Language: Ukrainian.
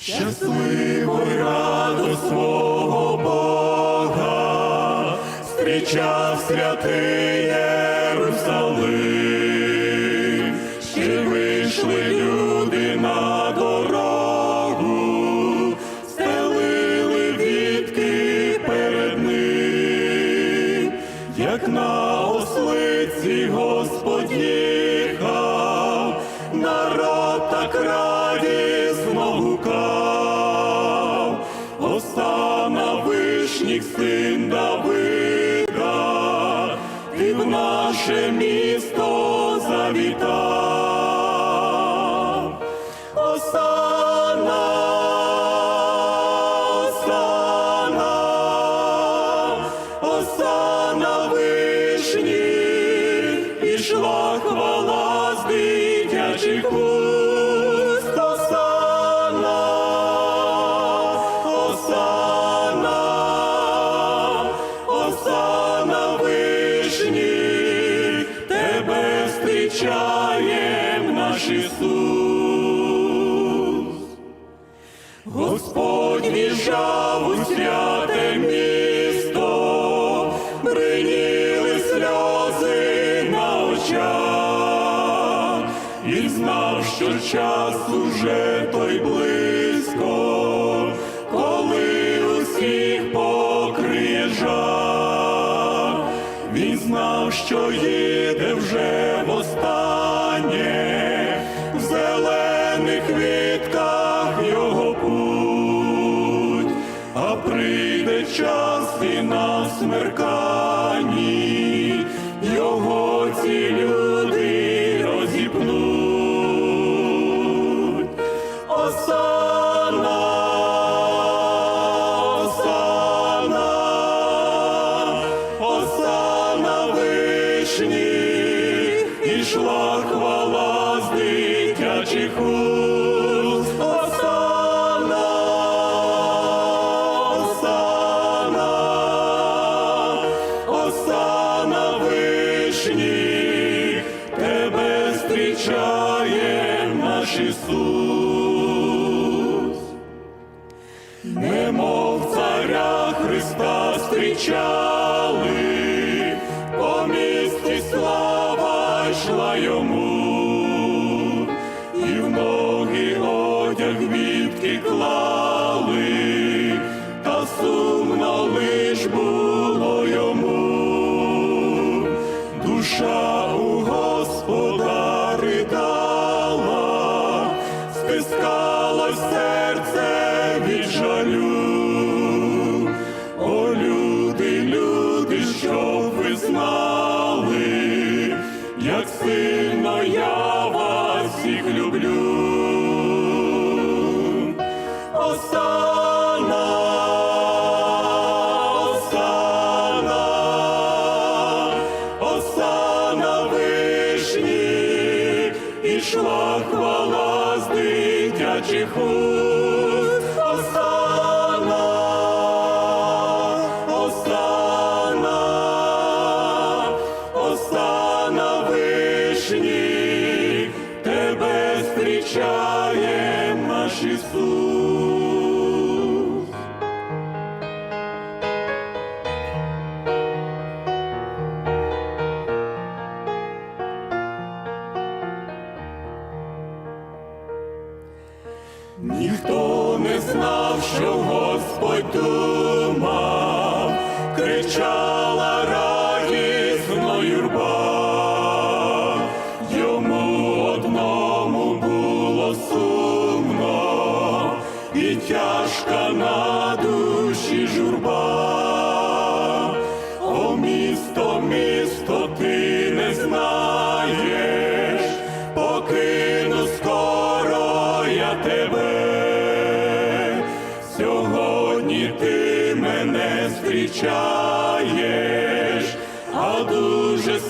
Щасливий раду свого Бога, зустрічав святий Єрусалим, ще вийшли люди на дорогу, стелили вітки перед ним, як на ослиці вишніх син Давида, ти в наше місто завітав. Осана, Осана, Осана вишні, пішла наш Ісус. Господь в'їжджав у святе місто, бриніли сльози на очах, і знав, що час уже той близько, коли усіх покриє жах. Він що їде вже і на смерканні, його ці люди розіпнуть. Осана, Осана, Осана вишні, ішла хвала з дитячих наш Ісус. Немов царя Христа зустрічали, по місті слава йшла йому, і в ноги одяг вітки клали, сильно я вас всіх люблю. Осана, Осана, Осана вишні, ішла хвала з дитячих уст. Зустрічає наш Ісус. Ніхто не знав, що Господь думав, кричала радісно тяжка на душі журба. О, місто, місто, ти не знаєш, покину скоро я тебе. Сьогодні ти мене зустрічаєш, а дуже